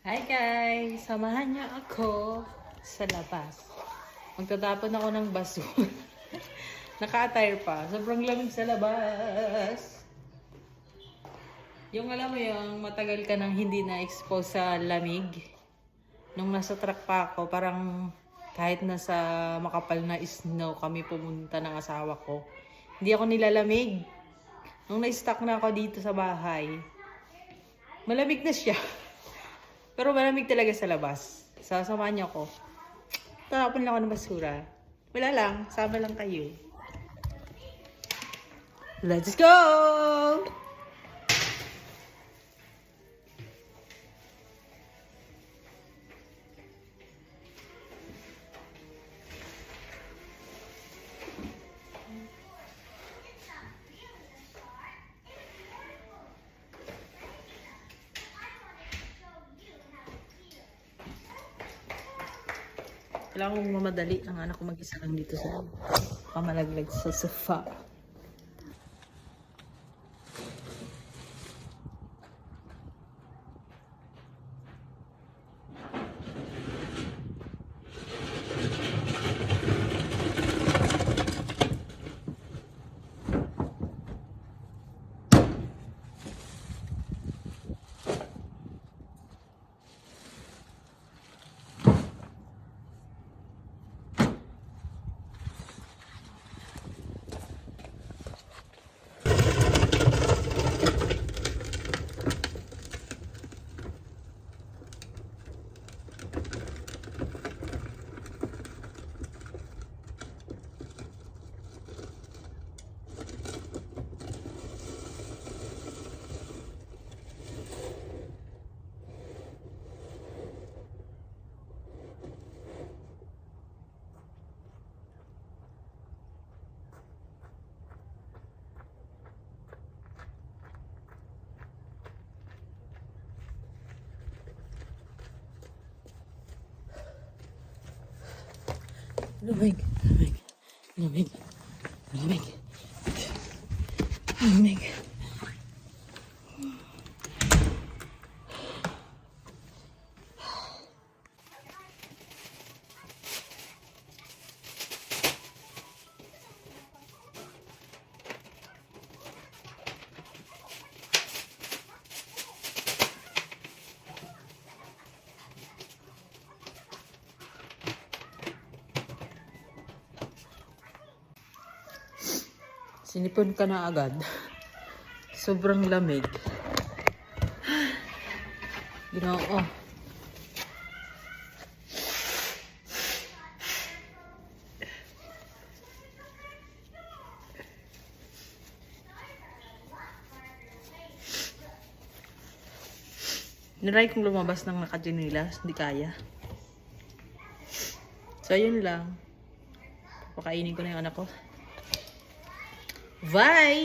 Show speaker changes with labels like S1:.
S1: Hi guys! Samahan niyo ako sa labas. Magtatapon ako ng basura. Naka-attire pa. Sobrang lamig sa labas. Yung alam mo yung matagal ka nang hindi na-expose sa lamig. Nung nasa truck pa ako, parang kahit nasa makapal na snow kami pumunta ng asawa ko. Hindi ako nilalamig. Nung na-stuck na ako dito sa bahay, malamig na siya. Pero malamig talaga sa labas. Sasamahan niyo ako. Tapon lang ako ng basura. Wala lang, sama lang kayo. Let's go! Kailangan kong mamadali ang anak ko mag-isa lang dito sa pamalaglag sa sofa. Lamig, lamig, lamig, lamig, lamig. Sinipon ka na agad. Sobrang lamig. Ginoo. Niray kong lumabas ng nakajinilas, hindi kaya. So, yun lang. Pakainin ko na yung anak ko. Vai!